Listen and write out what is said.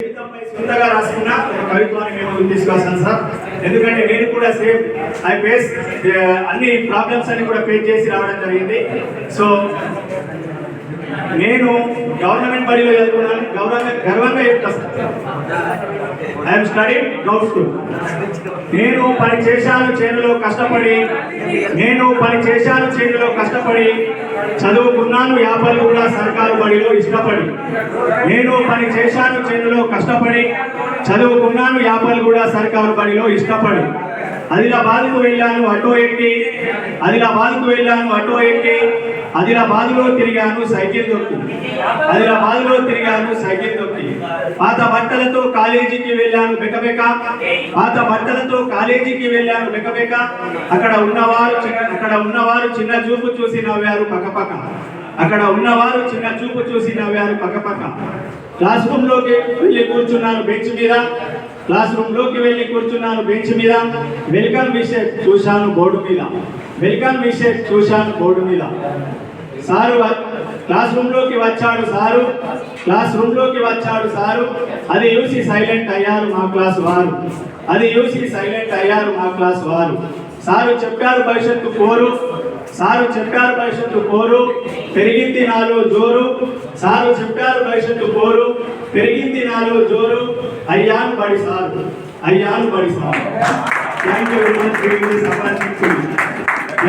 జీవితంపై సొంతగా రాసుకున్న ఒక కవిత్వాన్ని మేము తీసుకొస్తాను సార్. ఎందుకంటే నేను కూడా సేమ్ ఐ ఫేస్ అన్ని ప్రాబ్లమ్స్ అన్ని కూడా ఫేస్ చేసి రావడం జరిగింది. సో నేను గవర్నమెంట్ బడిలో చదువుకున్నాను. గౌరవంగా గర్వంగా చెప్తాను ఐఎమ్ స్టడీ గౌట్ స్కూల్ నేను పని చేశాను చేనులో కష్టపడి. నేను పని చేశాను చేనులో కష్టపడి. చదువుకున్నాను యాభై కూడా సర్కారు బడిలో ఇష్టపడి. నేను పని చేశాను చేనులో కష్టపడి. చదువుకున్నాను యాభై కూడా సర్కారు బడిలో ఇష్టపడి. ఆదిలాబాద్కు వెళ్ళాను ఆటో ఎక్కి. ఆదిలాబాద్కు వెళ్ళాను అటో ఎక్కి. ఆదిలాబాద్లో తిరిగాను సైకిల్ దొక్కి ఆదిలాబాద్లో తిరిగాను సైకిల్ దొక్కి పాత బట్టలతో కాలేజీకి వెళ్ళాను బెకబెక. పాత బట్టలతో కాలేజీకి వెళ్ళాను బెకబెక. అక్కడ ఉన్నవారు అక్కడ ఉన్నవారు చిన్న చూపు చూసి నవ్వారు పక్కపక్క అక్కడ ఉన్నవారు చిన్న చూపు చూసి నవ్వారు పక్కపక్క క్లాస్ రూమ్లోకి వెళ్ళి కూర్చున్నాను బెంచ్ మీద. క్లాస్ రూమ్లోకి వెళ్ళి కూర్చున్నాను బెంచ్ మీద. వెల్కమ్ విషయం చూశాను బోర్డు మీద. వెల్కమ్ విషయం చూశాను బోర్డు మీద. సారు వ- క్లాస్ రూమ్లోకి వచ్చాడు సారు. క్లాస్ రూమ్లోకి వచ్చాడు సారు. అది చూసి సైలెంట్ అయ్యారు మా క్లాస్ వారు. అది చూసి సైలెంట్ అయ్యారు మా క్లాస్ వారు. సారు చెప్పారు భవిష్యత్తు కోరు సారు చెప్పారు భవిష్యత్తు కోరు పెరిగింది నాలో జోరు. సారు చెప్పారు భవిష్యత్తు కోరు పెరిగింది నాలో జోరు. అయ్యాను బడి సారు అయ్యాను బడి sir. Thank you very much